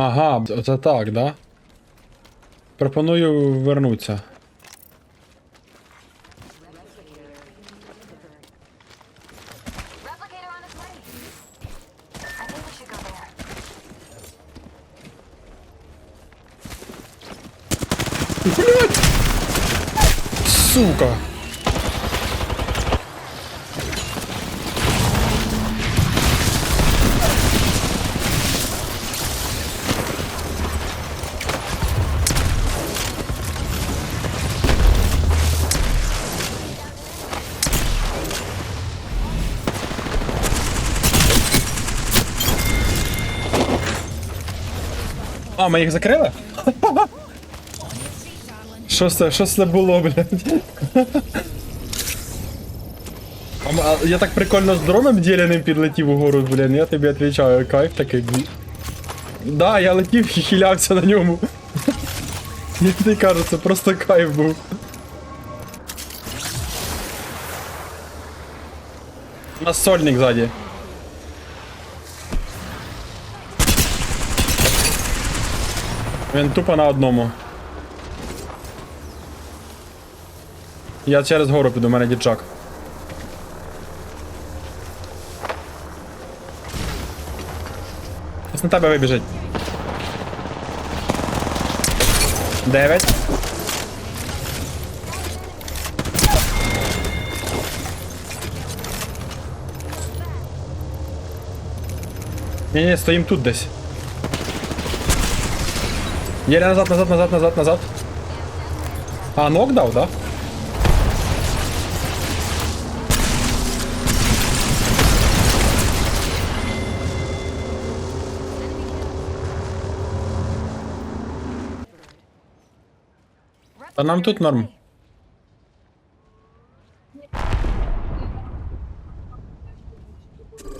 Ага, це так, да? Пропоную вернутися. Replicator А, ми їх закрили? Що це, що це було, блядь? Я так прикольно з дроном діляним підлетів угору, блін, я тобі відповідаю, кайф такий. Да, я летів і хилявся на ньому. Я тобі кажу, це просто кайф був. У нас сольник ззаді. Він тупо на одному. Я через гору піду, у мене діджак. Ось на тебе вибіжить. Дев'ять. Ні, ні, стоїм тут десь. Єля назад, назад, назад, назад, назад. А, нок дав, да? А нам тут норм.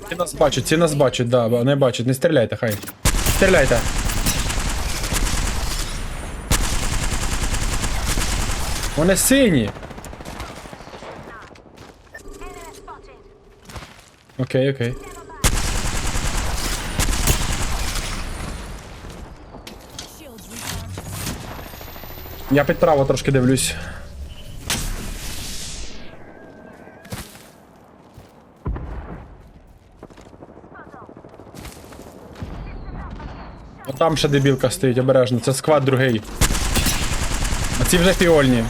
Ці нас бачать, ці нас бачать, да, вони бачать, не стріляйте, хай. Стріляйте. Вони сині. Окей, окей. Я під право трошки дивлюсь. А там ще дебілка стоїть, обережно. Це сквад другий. А ці вже фіольні.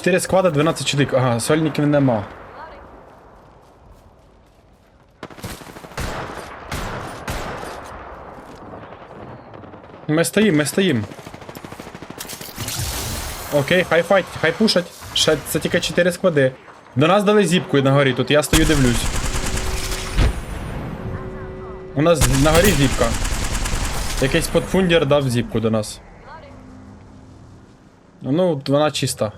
Чотири сквада, 12 чоловік. Ага, сольників нема. Ми стоїм, ми стоїм. Окей, хай файт, хай пушать. Ще це тільки 4 склади. До нас дали зіпку на горі, тут я стою дивлюсь. У нас на горі зіпка. Якийсь подфундір дав зіпку до нас. Ну, вона чиста.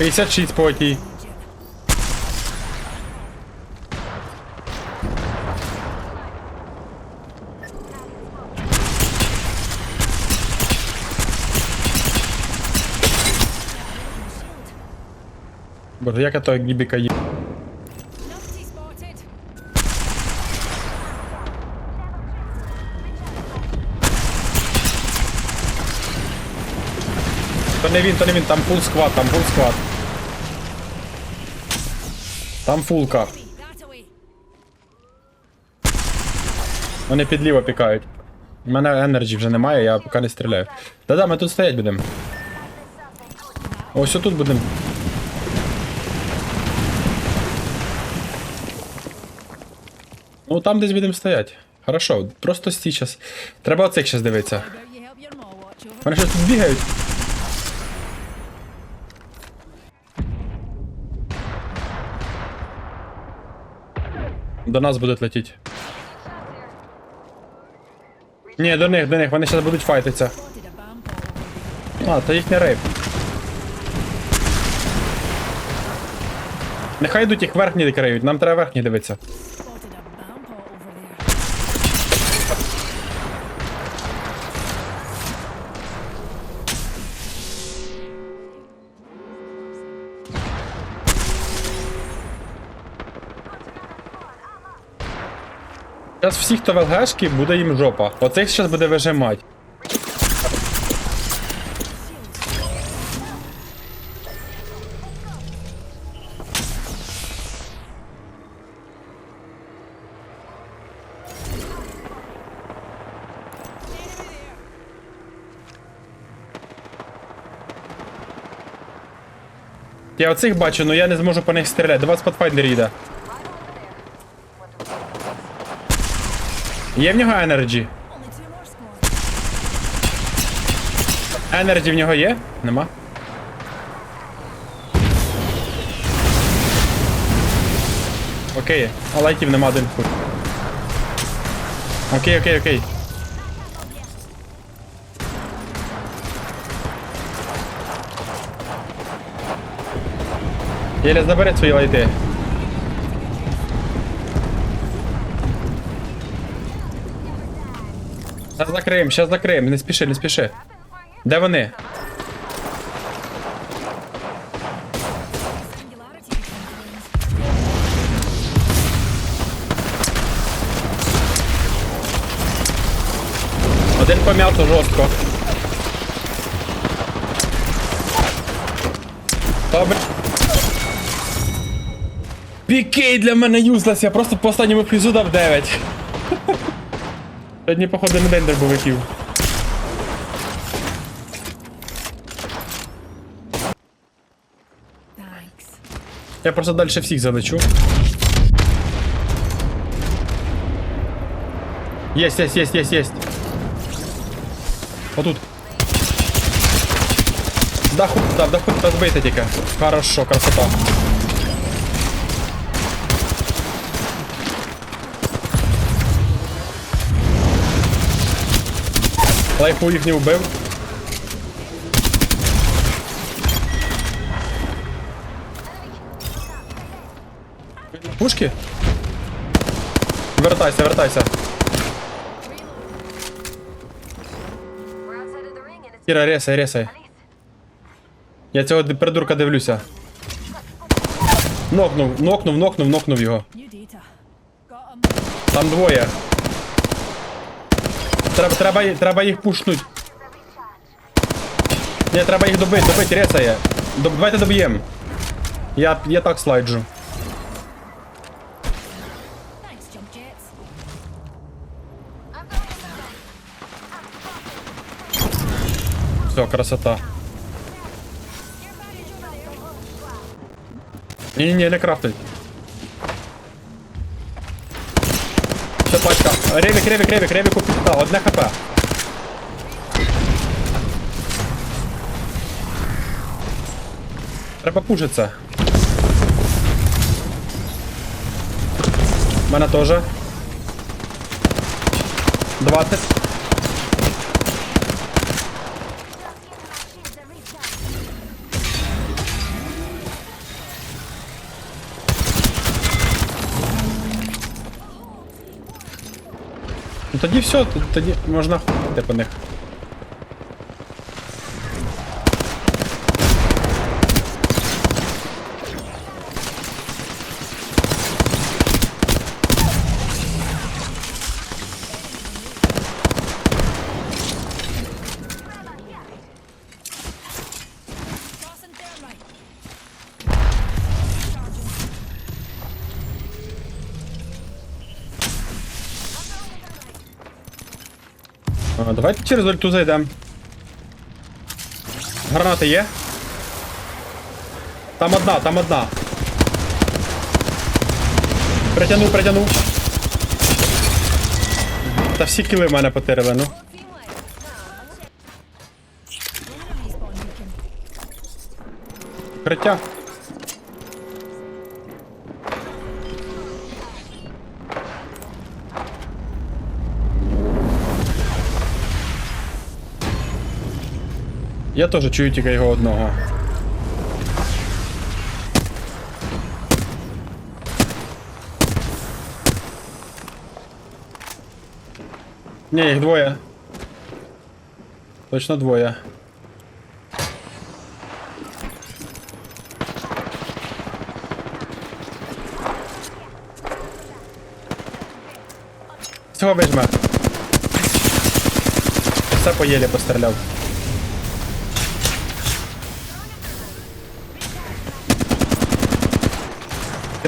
56 по одій. Боже, як ото гібіка є. То не він, то не він, там пул сквад, там пул сквад. Там фулка. Вони підліво пікають. У мене енерджі вже немає, я поки не стріляю. Да-да, ми тут стоять будемо. Ось отут будемо. Ну там десь будемо стоять. Хорошо, просто стій час. Треба оцих зараз дивитися. Вони щось тут бігають. До нас будуть летіти. Ні, до них, до них, вони зараз будуть файтитися. А, то їхній рейп. Нехай йдуть їх верхні криють, нам треба верхні дивитися. Зараз всі, хто в ЛГшки, буде їм жопа. Оцих зараз буде вижимати. Я оцих бачу, але я не зможу по них стріляти. До вас подфайдер їде. Є в нього енерджі? Енерджі в нього є? Нема. Окей, а лайтів нема один хуй. Окей, окей, окей. Єля забере свої лайти. Зараз закриємо, зараз закриємо, не спіши, не спіши. Де вони? Один пом'ято жорстко. Добре. Пікей для мене юзлес, я просто по останньому фрізу дав 9. Сьогодні, походу, не день дробовиків. Thanks. Я просто далі всіх залечу. Єсть, єсть, єсть, єсть, єсть. Отут. Да хуй, да, да хуй, да збийте тільки. Хорошо, красота. Лайфу їх не вбив. Пушки? Вертайся, вертайся. Кіра, ресай, ресай. Я цього придурка дивлюся. Нокнув, нокнув, нокнув, нокнув його. Там двоє. Треба, треба, ї- треба їх пушнуть. Ні, треба їх добити, добити, ресає. Доб, давайте доб'ємо. Я, я так слайджу. Thanks, jump jets. Все, красота. Ні, ні, не крафтить. Все, пачка. Ревік, ревік, ревік, ревік у піста, одне хп. Треба пужиться. Мене теж. 20. Тоді все, тоді можна ходити по них. А, давайте через ульту зайдемо. Гранати є? Там одна, там одна. Притягнув, притягнув. Та всі кіли в мене потеряли, ну. Respawn Я теж чую тільки його одного. Ні, їх двоє. Точно двоє. Цього вижме. Все по єлі постріляв.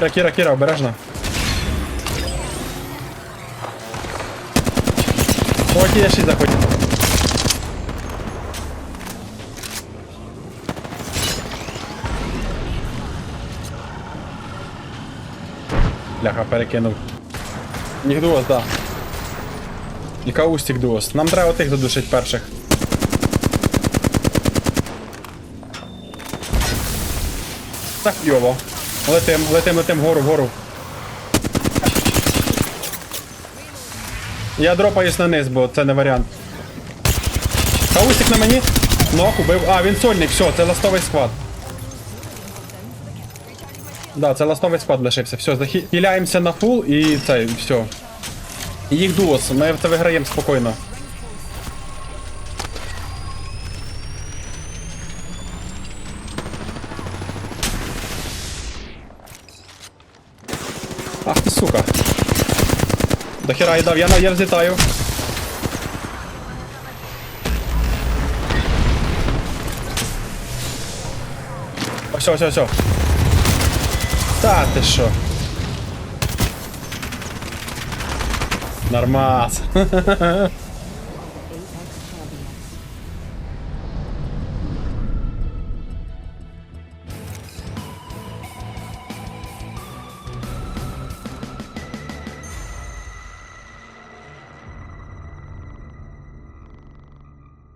Кіра, Кіра, Кіра, обережно. О, ті, я ще заходь. Бляха, перекинув. Їх дуос, да. І каустик дуос. Нам треба тих задушить перших. Так, йово. Летим, летим, летим вгору, вгору. Я дропаюсь на низ, бо це не варіант. Каустик на мені. Нок убив. А, він сольник, все, це ластовий склад. Да, це ластовий склад лишився. Все, захиляємося на фул і це, все. Їх дуос, ми це виграємо спокійно. Ах ти сука. До хера я дав, я, я взлітаю. О, все, все, все. Та ти що? Нормас.